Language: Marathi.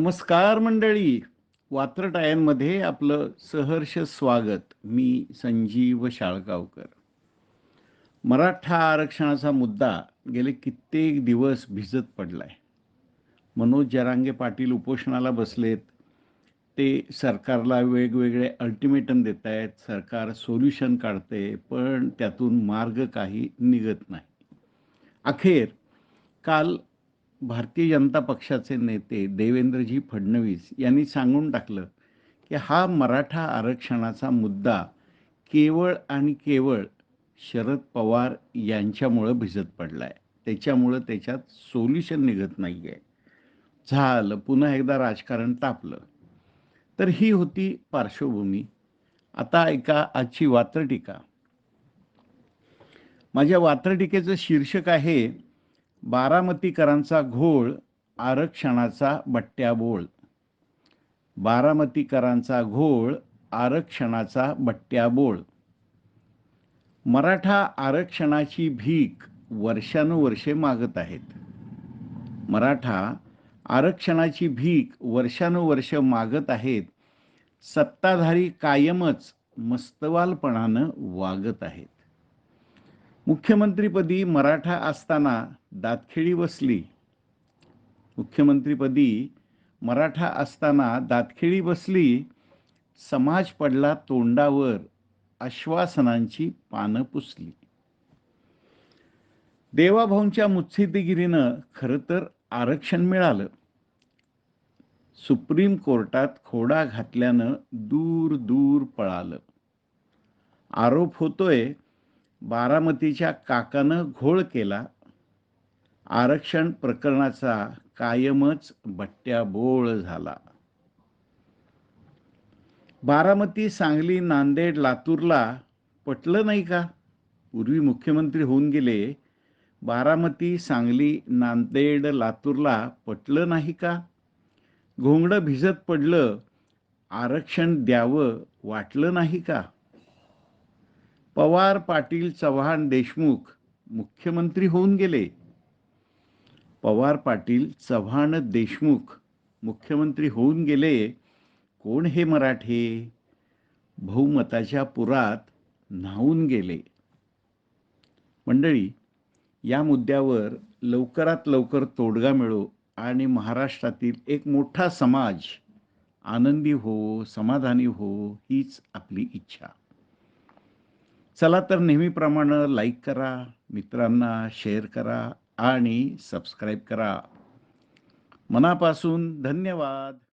नमस्कार मंडळी. वात्रटायांमध्ये आपलं सहर्ष स्वागत. मी संजीव शाळगावकर. मराठा आरक्षणाचा मुद्दा गेले कित्येक दिवस भिजत पडलाय. मनोज जरांगे पाटील उपोषणाला बसलेत. ते सरकारला वेगवेगळे अल्टिमेटम देत आहेत सरकार सोल्युशन काढते पण त्यातून मार्ग काही निघत नाही. अखेर काल भारतीय जनता पक्षाचे नेते देवेंद्रजी फडणवीस यांनी सांगून टाकलं की हा मराठा आरक्षणाचा मुद्दा केवळ आणि केवळ शरद पवार यांच्यामुळं भिजत पडला आहे त्याच्यामुळं त्याच्यात सोल्युशन निघत नाही आहे झालं पुन्हा एकदा राजकारण तापलं. तर ही होती पार्श्वभूमी. आता ऐका आजची वात्रटीका. माझ्या वात्रटीकेचं शीर्षक आहे बारामतीकरांचा घोळ आरक्षणाचा बट्ट्याबोळ. बारामतीकरांचा घोळ आरक्षणाचा बट्ट्याबोळ. मराठा आरक्षणाची भीक वर्षानुवर्षे मागत आहेत. मराठा आरक्षणाची भीक वर्षानुवर्ष मागत आहेत. सत्ताधारी कायमच मस्तवालपणानं वागत आहेत. मुख्यमंत्रीपदी मराठा असताना दातखिळी बसली. मुख्यमंत्रीपदी मराठा असताना दातखिळी बसली. समाज पडला तोंडावर आश्वासनांची पानं पुसली. देवाभाऊंच्या मुत्सिद्दीगिरीनं खरं तर आरक्षण मिळालं. सुप्रीम कोर्टात खोडा घातल्यानं दूर दूर पळालं. आरोप होतोय बारामतीच्या काकानं घोळ केला. आरक्षण प्रकरणाचा कायमच बट्ट्याबोळ झाला. बारामती सांगली नांदेड लातूरला पटलं नाही का? पूर्वी मुख्यमंत्री होऊन गेले. बारामती सांगली नांदेड लातूरला पटलं नाही का? घोंगडं भिजत पडलं. आरक्षण द्यावं वाटलं नाही का? पवार पाटील चव्हाण देशमुख मुख्यमंत्री होऊन गेले. पवार पाटील चव्हाण देशमुख मुख्यमंत्री होऊन गेले. कोण हे मराठे? बहुमताच्या पुरात न्हावून गेले. मंडळी या मुद्द्यावर लवकरात लवकर तोडगा मिळो आणि महाराष्ट्रातील एक मोठा समाज आनंदी हो समाधानी हो हीच आपली इच्छा. चला तर नेहमीप्रमाणे लाईक करा मित्रांना शेअर करा आणि सबस्क्राईब करा. मनापासून धन्यवाद.